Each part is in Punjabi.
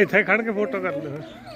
ਇੱਥੇ ਖੜ ਕੇ ਫੋਟੋ ਕਰ ਲਓ।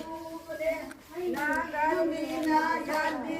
Amina Gandhi.